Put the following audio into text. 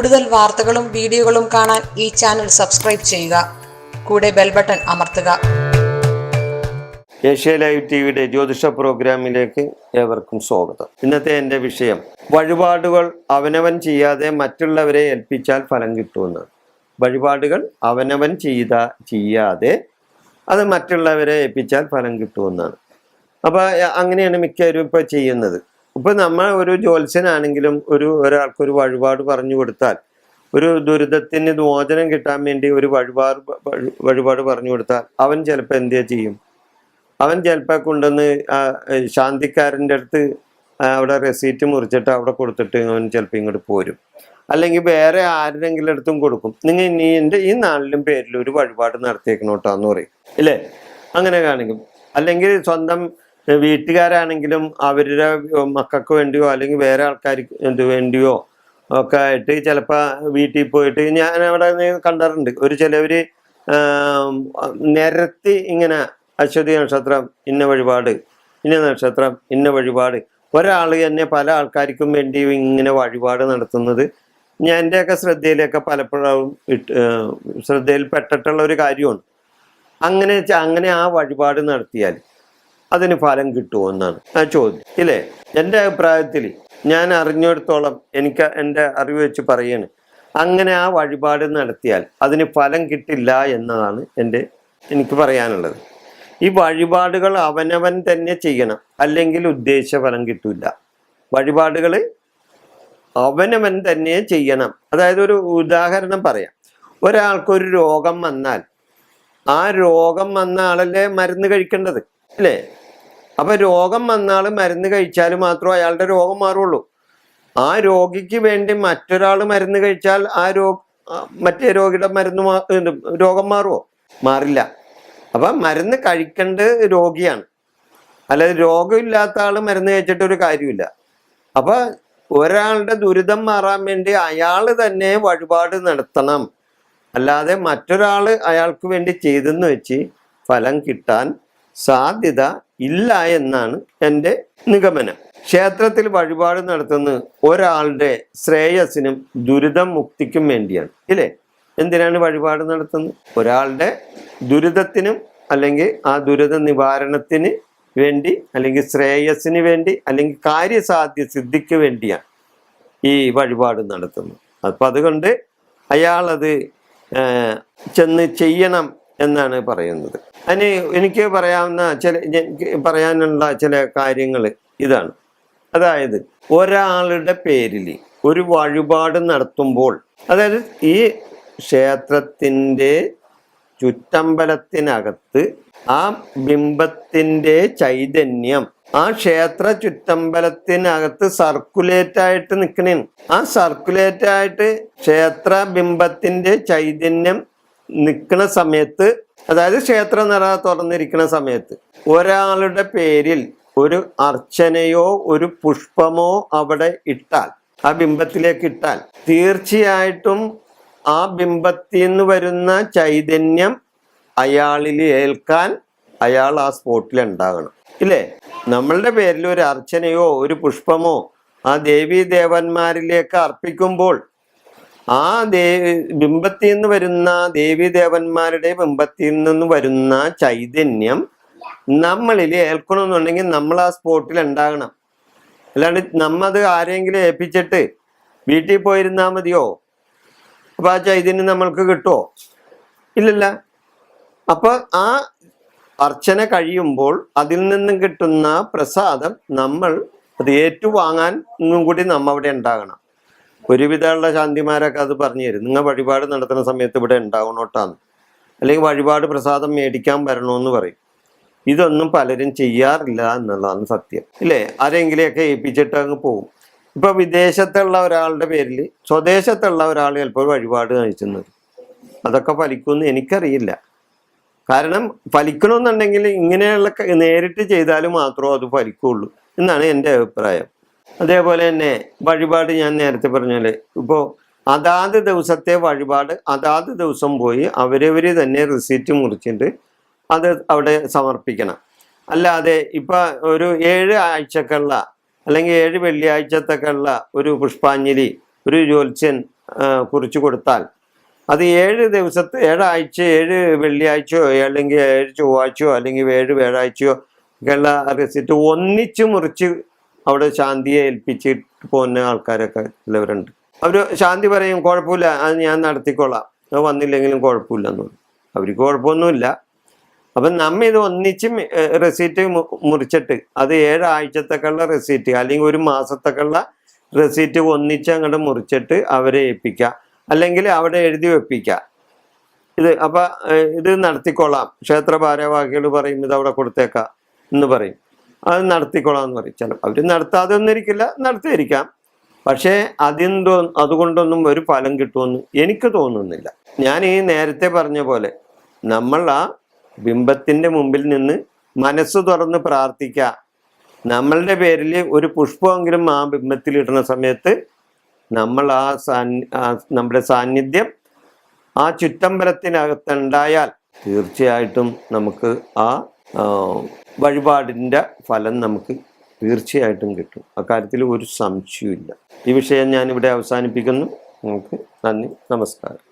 കൂടുതൽ വാർത്തകളും വീഡിയോകളും കാണാൻ ഈ ചാനൽ സബ്സ്ക്രൈബ് ചെയ്യുക. കൂടെ ബെൽ ബട്ടൺ അമർത്തുക. ഏഷ്യ ലൈവ് ടി വിയുടെ ജ്യോതിഷ പ്രോഗ്രാമിലേക്ക് ഏവർക്കും സ്വാഗതം. ഇന്നത്തെ എന്റെ വിഷയം വഴിപാടുകൾ അവനവൻ ചെയ്യാതെ മറ്റുള്ളവരെ ഏൽപ്പിച്ചാൽ ഫലം കിട്ടുമെന്നാണ് വഴിപാടുകൾ അവനവൻ ചെയ്ത ചെയ്യാതെ അത് മറ്റുള്ളവരെ ഏൽപ്പിച്ചാൽ ഫലം കിട്ടുമെന്നാണ്. അപ്പോൾ അങ്ങനെയാണ് മിക്കവരും ഇപ്പോൾ ചെയ്യുന്നത്. ഇപ്പം നമ്മൾ ഒരു ജ്യോത്സ്യനാണെങ്കിലും ഒരു ഒരാൾക്ക് ഒരു വഴിപാട് പറഞ്ഞു കൊടുത്താൽ ഒരു ദുരിതത്തിന് മോചനം കിട്ടാൻ വേണ്ടി ഒരു വഴിപാട് വഴി- വഴിപാട് പറഞ്ഞു കൊടുത്താൽ അവൻ ചിലപ്പോൾ എന്ത് ചെയ്യും? അവൻ ചിലപ്പോൾ കൊണ്ടുവന്ന് ശാന്തിക്കാരന്റെ അടുത്ത് അവിടെ റെസീറ്റ് മുറിച്ചിട്ട് അവിടെ കൊടുത്തിട്ട് അവൻ ചിലപ്പോൾ ഇങ്ങോട്ട് പോരും. അല്ലെങ്കിൽ വേറെ ആരുടെങ്കിലും അടുത്തും കൊടുക്കും. നിങ്ങൾ നീ എന്റെ ഈ നാളിലും പേരിൽ ഒരു വഴിപാട് നടത്തിയേക്കണോട്ടാന്ന് പറയും. ഇല്ലേ? അങ്ങനെ കാണിക്കും അല്ലെങ്കിൽ സ്വന്തം വീട്ടുകാരാണെങ്കിലും അവരുടെ മക്കൾക്ക് വേണ്ടിയോ അല്ലെങ്കിൽ വേറെ ആൾക്കാർക്ക് വേണ്ടിയോ ഒക്കെ ആയിട്ട് ചിലപ്പോൾ വീട്ടിൽ പോയിട്ട് ഞാൻ അവിടെ കണ്ടാറുണ്ട് ഒരു ചിലവർ നിരത്തി ഇങ്ങനെ അശ്വതി നക്ഷത്രം ഇന്ന വഴിപാട് ഇന്ന നക്ഷത്രം ഇന്ന വഴിപാട്. ഒരാൾ തന്നെ പല ആൾക്കാർക്കും വേണ്ടി ഇങ്ങനെ വഴിപാട് നടത്തുന്നത് ഞാൻ എന്റെയൊക്കെ ശ്രദ്ധയിലൊക്കെ പലപ്പോഴും ഇട്ട് പെട്ടിട്ടുള്ള ഒരു കാര്യമാണ്. അങ്ങനെ അങ്ങനെ ആ വഴിപാട് നടത്തിയാൽ അതിന് ഫലം കിട്ടുമോ എന്നാണ്. ആ ചോദ്യം. ഇല്ലേ? എന്റെ അഭിപ്രായത്തിൽ ഞാൻ അറിഞ്ഞിടത്തോളം എനിക്ക് എന്റെ അറിവ് വെച്ച് പറയാണ്. അങ്ങനെ ആ വഴിപാട് നടത്തിയാൽ അതിന് ഫലം കിട്ടില്ല എന്നതാണ് എന്റെ എനിക്ക് പറയാനുള്ളത്. ഈ വഴിപാടുകൾ അവനവൻ തന്നെ ചെയ്യണം. അല്ലെങ്കിൽ ഉദ്ദേശ ഫലം കിട്ടില്ല. വഴിപാടുകൾ അവനവൻ തന്നെ ചെയ്യണം. അതായത് ഒരു ഉദാഹരണം പറയാം. ഒരാൾക്കൊരു രോഗം വന്നാൽ ആ രോഗം വന്ന ആളല്ലേ മരുന്ന് കഴിക്കേണ്ടത്? അല്ലേ അപ്പൊ രോഗം വന്നാൽ മരുന്ന് കഴിച്ചാൽ മാത്രമേ അയാളുടെ രോഗം മാറുള്ളൂ. ആ രോഗിക്ക് വേണ്ടി മറ്റൊരാൾ മരുന്ന് കഴിച്ചാൽ ആ രോ മറ്റേ രോഗിയുടെ മരുന്ന് രോഗം മാറുമോ മാറില്ല. അപ്പൊ മരുന്ന് കഴിക്കേണ്ട രോഗിയാണ്. അല്ലാതെ രോഗമില്ലാത്ത ആൾ മരുന്ന് കഴിച്ചിട്ട് ഒരു കാര്യമില്ല. അപ്പൊ ഒരാളുടെ ദുരിതം മാറാൻ വേണ്ടി അയാൾ തന്നെ വഴിപാട് നടത്തണം. അല്ലാതെ മറ്റൊരാൾ അയാൾക്ക് വേണ്ടി ചെയ്തെന്ന് വെച്ച് ഫലം കിട്ടാൻ സാധ്യത ഇല്ല എന്നാണ് എന്റെ നിഗമനം. ക്ഷേത്രത്തിൽ വഴിപാട് നടത്തുന്നത് ഒരാളുടെ ശ്രേയസിനും ദുരിതം മുക്തിക്കും വേണ്ടിയാണ് ഇല്ലേ? എന്തിനാണ് വഴിപാട് നടത്തുന്നത്? ഒരാളുടെ ദുരിതത്തിനും അല്ലെങ്കിൽ ആ ദുരിത നിവാരണത്തിന് വേണ്ടി അല്ലെങ്കിൽ ശ്രേയസിന് വേണ്ടി അല്ലെങ്കിൽ കാര്യസാധ്യ സിദ്ധിക്ക് വേണ്ടിയാണ് ഈ വഴിപാട് നടത്തുന്നത്. അപ്പം അതുകൊണ്ട് അയാളത് ചെന്ന് ചെയ്യണം എന്നാണ് പറയുന്നത്. അതിന് എനിക്ക് പറയാവുന്ന ചില പറയാനുള്ള ചില കാര്യങ്ങൾ ഇതാണ്. അതായത് ഒരാളുടെ പേരിൽ ഒരു വഴിപാട് നടത്തുമ്പോൾ അതായത് ഈ ക്ഷേത്രത്തിന്റെ ചുറ്റമ്പലത്തിനകത്ത് ആ ബിംബത്തിന്റെ ചൈതന്യം ആ ക്ഷേത്ര ചുറ്റമ്പലത്തിനകത്ത് സർക്കുലേറ്റ് ആയിട്ട് നിൽക്കണേ ആ സർക്കുലേറ്റ് ആയിട്ട് ക്ഷേത്ര ബിംബത്തിന്റെ ചൈതന്യം നിൽക്കുന്ന സമയത്ത് അതായത് ക്ഷേത്ര നിറ തുറന്നിരിക്കുന്ന സമയത്ത് ഒരാളുടെ പേരിൽ ഒരു അർച്ചനയോ ഒരു പുഷ്പമോ അവിടെ ഇട്ടാൽ ആ ബിംബത്തിലേക്ക് ഇട്ടാൽ തീർച്ചയായിട്ടും ആ ബിംബത്തിൽ നിന്ന് വരുന്ന ചൈതന്യം അയാളിൽ ഏൽക്കാൻ അയാൾ ആ സ്പോട്ടിൽ ഉണ്ടാകണം. ഇല്ലേ? നമ്മളുടെ പേരിൽ ഒരു അർച്ചനയോ ഒരു പുഷ്പമോ ആ ദേവീ ദേവന്മാരിലേക്ക് അർപ്പിക്കുമ്പോൾ ആ ദേ ബിംബത്തിൽ നിന്ന് വരുന്ന ദേവീദേവന്മാരുടെ ബിംബത്തിൽ നിന്ന് വരുന്ന ചൈതന്യം നമ്മളിൽ ഏൽക്കണമെന്നുണ്ടെങ്കിൽ നമ്മൾ ആ സ്പോട്ടിൽ ഉണ്ടാകണം. അല്ലാണ്ട് നമ്മത് ആരെങ്കിലും ഏൽപ്പിച്ചിട്ട് വീട്ടിൽ പോയിരുന്നാൽ മതിയോ? അപ്പൊ ആ ചൈതന്യം നമ്മൾക്ക് കിട്ടുമോ ഇല്ലല്ല. അപ്പൊ ആ അർച്ചന കഴിയുമ്പോൾ അതിൽ നിന്നും കിട്ടുന്ന പ്രസാദം നമ്മൾ അത് ഏറ്റുവാങ്ങാൻ ഒന്നും കൂടി നമ്മ അവിടെ ഉണ്ടാകണം. ഒരുവിധമുള്ള ശാന്തിമാരൊക്കെ അത് പറഞ്ഞു തരും. നിങ്ങൾ വഴിപാട് നടത്തുന്ന സമയത്ത് ഇവിടെ ഉണ്ടാവണോട്ടാന്ന് അല്ലെങ്കിൽ വഴിപാട് പ്രസാദം മേടിക്കാൻ വരണമെന്ന് പറയും. ഇതൊന്നും പലരും ചെയ്യാറില്ല എന്നുള്ളതാണ് സത്യം. ഇല്ലേ? ആരെങ്കിലെയൊക്കെ ഏൽപ്പിച്ചിട്ട് അങ്ങ് പോകും. ഇപ്പൊ വിദേശത്തുള്ള ഒരാളുടെ പേരിൽ സ്വദേശത്തുള്ള ഒരാൾ ചിലപ്പോൾ വഴിപാട് കഴിച്ചുന്നത് അതൊക്കെ ഫലിക്കുമെന്ന് എനിക്കറിയില്ല. കാരണം ഫലിക്കണമെന്നുണ്ടെങ്കിൽ ഇങ്ങനെയുള്ള നേരിട്ട് ചെയ്താൽ മാത്രമേ അത് ഫലിക്കുള്ളൂ എന്നാണ് എന്റെ അഭിപ്രായം. അതേപോലെ തന്നെ വഴിപാട് ഞാൻ നേരത്തെ പറഞ്ഞാൽ ഇപ്പോൾ അതാത് ദിവസത്തെ വഴിപാട് അതാത് ദിവസം പോയി അവരവർ തന്നെ റിസീറ്റ് മുറിച്ചിട്ട് അത് അവിടെ സമർപ്പിക്കണം. അല്ലാതെ ഇപ്പൊ ഒരു ഏഴ് ആഴ്ചക്കുള്ള അല്ലെങ്കിൽ ഏഴ് വെള്ളിയാഴ്ചത്തൊക്കെയുള്ള ഒരു പുഷ്പാഞ്ജലി ഒരു ജ്യോത്സ്യൻ കുറിച്ചു കുറിച്ച് കൊടുത്താൽ അത് ഏഴ് ദിവസത്തെ ഏഴാഴ്ച ഏഴ് വെള്ളിയാഴ്ചയോ അല്ലെങ്കിൽ ഏഴ് ചൊവ്വാഴ്ചയോ അല്ലെങ്കിൽ ഏഴ് വ്യാഴാഴ്ചയോ ഒക്കെയുള്ള റെസിറ്റ് ഒന്നിച്ച് മുറിച്ച് അവിടെ ശാന്തിയെ ഏൽപ്പിച്ചിട്ട് പോകുന്ന ആൾക്കാരൊക്കെ ചിലവരുണ്ട് അവർ ശാന്തി പറയും കുഴപ്പമില്ല അത് ഞാൻ നടത്തിക്കൊള്ളാം അത് വന്നില്ലെങ്കിലും കുഴപ്പമില്ല എന്ന് പറയും. അവർക്ക് കുഴപ്പമൊന്നുമില്ല. അപ്പം നമ്മ ഇത് ഒന്നിച്ച് റെസീറ്റ് മുറിച്ചിട്ട് അത് ഏഴാഴ്ചത്തേക്കുള്ള റെസീറ്റ് അല്ലെങ്കിൽ ഒരു മാസത്തേക്കുള്ള റെസീറ്റ് ഒന്നിച്ച് അങ്ങോട്ട് മുറിച്ചിട്ട് അവരെ ഏൽപ്പിക്കുക. അല്ലെങ്കിൽ അവിടെ എഴുതി വെപ്പിക്കുക. ഇത് അപ്പം ഇത് നടത്തിക്കൊള്ളാം ക്ഷേത്ര ഭാരവാഹികൾ പറയും ഇത് അവിടെ കൊടുത്തേക്കാം എന്ന് പറയും. അത് നടത്തിക്കൊള്ളാം എന്ന് പറയും. ചില അവർ നടത്താതെ ഒന്നിരിക്കില്ല നടത്തിയിരിക്കാം. പക്ഷേ അതിന്റെ അതുകൊണ്ടൊന്നും ഒരു ഫലം കിട്ടുമെന്ന് എനിക്ക് തോന്നുന്നില്ല. ഞാൻ ഈ നേരത്തെ പറഞ്ഞ പോലെ നമ്മൾ ആ ബിംബത്തിന്റെ മുമ്പിൽ നിന്ന് മനസ്സ് തുറന്ന് പ്രാർത്ഥിക്കുക. നമ്മളുടെ പേരിൽ ഒരു പുഷ്പമെങ്കിലും ആ ബിംബത്തിൽ ഇടുന്ന സമയത്ത് നമ്മൾ ആ നമ്മുടെ സാന്നിധ്യം ആ ചുറ്റമ്പലത്തിനകത്തുണ്ടായാൽ തീർച്ചയായിട്ടും നമുക്ക് ആ ആ, വഴിപാടിന്റെ ഫലം നമുക്ക് തീർച്ചയായിട്ടും കിട്ടും. അക്കാര്യത്തിൽ ഒരു സംശയവുമില്ല. ഈ വിഷയം ഞാനിവിടെ അവസാനിപ്പിക്കുന്നു. നമുക്ക് നന്ദി നമസ്കാരം.